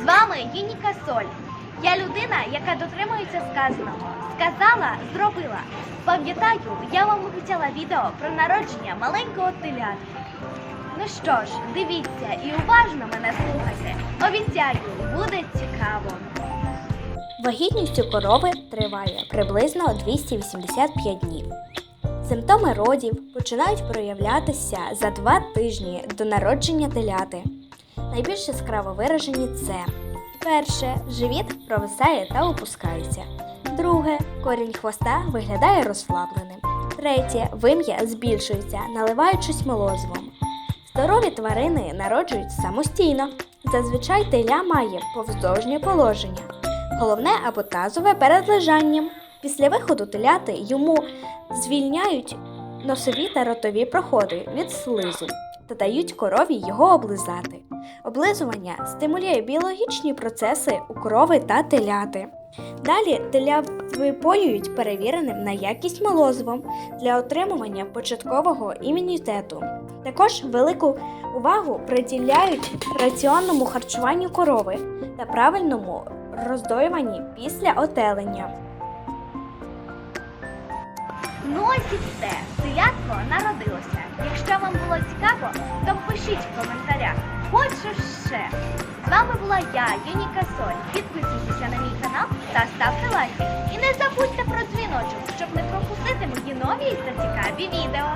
З вами Юніка Соль. Я людина, яка дотримується сказаного. Сказала, зробила. Пам'ятаю, я вам обіцяла відео про народження маленького телятки. Ну що ж, дивіться і уважно мене слухайте. Обіцяю, буде цікаво. Вагітність у корови триває приблизно 285 днів. Симптоми родів починають проявлятися за два тижні до народження теляти. Найбільш яскраво виражені це перше живіт провисає та опускається. Друге корінь хвоста виглядає розслабленим. Третє вим'я збільшується, наливаючись молозивом. Здорові тварини народжують самостійно. Зазвичай теля має повздовжнє положення головне або тазове перед лежанням. Після виходу теляти йому звільняють носові та ротові проходи від слизу та дають корові його облизати. Облизування стимулює біологічні процеси у корови та теляти. Далі теля випоюють перевіреним на якість молозивом для отримування початкового імунітету. Також велику увагу приділяють раціонному харчуванню корови та правильному роздоюванні після отелення. Ну ось і все. Телятко народилося. Якщо вам було цікаво, то пишіть в коментарях. Ще. З вами була я, Юніка Соль. Підписуйтеся на мій канал та ставте лайки. І не забудьте про дзвіночок, щоб не пропустити мої нові та цікаві відео.